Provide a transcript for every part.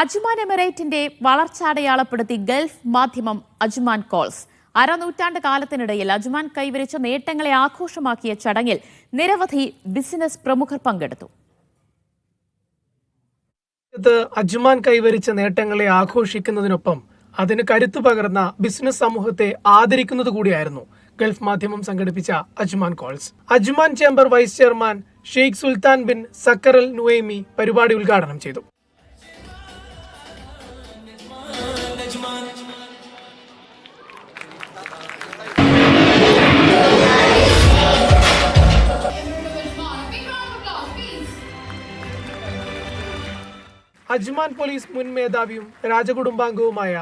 Ajman എമിറേറ്റിന്റെ വളർച്ച അടയാളപ്പെടുത്തി Gulf Madhyamam Ajman calls. അരനൂറ്റാണ്ട് കാലത്തിനിടയിൽ അജ്മാൻ കൈവരിച്ച നേട്ടങ്ങളെ ആഘോഷമാക്കിയ ചടങ്ങിൽ നിരവധി ബിസിനസ് പ്രമുഖർ പങ്കെടുത്തു. അജ്മാൻ കൈവരിച്ച നേട്ടങ്ങളെ ആഘോഷിക്കുന്നതിനൊപ്പം അതിന് കരുത്തു പകർന്ന ബിസിനസ് സമൂഹത്തെ ആദരിക്കുന്നത് കൂടിയായിരുന്നു ഗൾഫ് മാധ്യമം സംഘടിപ്പിച്ച Ajman calls. Ajman chamber vice chairman Sheikh Sultan bin Saqr Al Nuaimi പരിപാടി ഉദ്ഘാടനം ചെയ്തു. അജ്മാൻ പോലീസ് മുൻ മേധാവിയും രാജകുടുംബാംഗവുമായ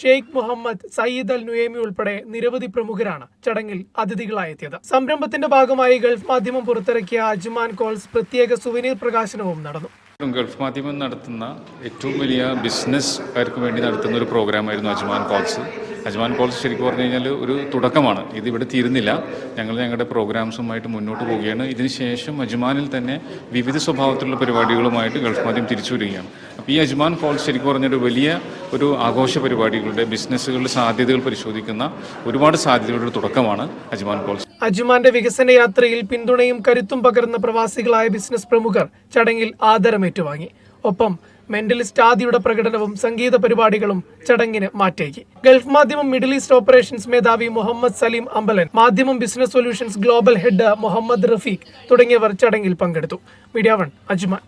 ഷെയ്ഖ് മുഹമ്മദ് സയ്യിദ് അൽ നുയേമി ഉൾപ്പെടെ നിരവധി പ്രമുഖരാണ് ചടങ്ങിൽ അതിഥികളായെത്തിയത് സംരംഭത്തിന്റെ ഭാഗമായി ഗൾഫ് മാധ്യമം പുറത്തിറക്കിയ അജ്മാൻ കോൾസ് പ്രത്യേക സുവനീർ പ്രകാശനവും നടന്നു. ഗൾഫ് മാധ്യമം നടത്തുന്ന ഏറ്റവും വലിയ ബിസിനസ്സുകാർക്ക് വേണ്ടി നടത്തുന്ന ഒരു പ്രോഗ്രാം പ്രോഗ്രാമായിരുന്നു അജ്മാൻ കോൾസ്. അജ്മാൻ കോൾസ് ശരിക്കും പറഞ്ഞു കഴിഞ്ഞാൽ ഒരു തുടക്കമാണ്. ഇത് ഇവിടെ തീരുന്നില്ല. ഞങ്ങൾ ഞങ്ങളുടെ പ്രോഗ്രാംസുമായിട്ട് മുന്നോട്ട് പോവുകയാണ്. ഇതിനുശേഷം അജ്മാനിൽ തന്നെ വിവിധ സ്വഭാവത്തിലുള്ള പരിപാടികളുമായിട്ട് ഗൾഫ് മാധ്യമം തിരിച്ചു വരികയാണ്. അപ്പോൾ ഈ അജ്മാൻ കോൾസ് ശരിക്കും പറഞ്ഞൊരു വലിയ ഒരു ആഘോഷ പരിപാടികളുടെ ബിസിനസ്സുകളുടെ സാധ്യതകൾ പരിശോധിക്കുന്ന ഒരുപാട് സാധ്യതകളുടെ തുടക്കമാണ് അജ്മാൻ കോൾസ് അജ്മാന്റെ വികസന യാത്രയിൽ പിന്തുണയും കരുത്തും പകർന്ന പ്രവാസികളായ ബിസിനസ് പ്രമുഖർ ചടങ്ങിൽ ആദരമേറ്റുവാങ്ങി. ഒപ്പം മെന്റലിസ്റ്റ് ആദിയുടെ പ്രകടനവും സംഗീത പരിപാടികളും ചടങ്ങിന് മാറ്റേകി. Gulf Madhyamam Middle East operations മേധാവി Muhammad Saleem Ambalan Madhyamam business solutions global head Muhammad Rafeeq തുടങ്ങിയവർ ചടങ്ങിൽ പങ്കെടുത്തു. Media one Ajman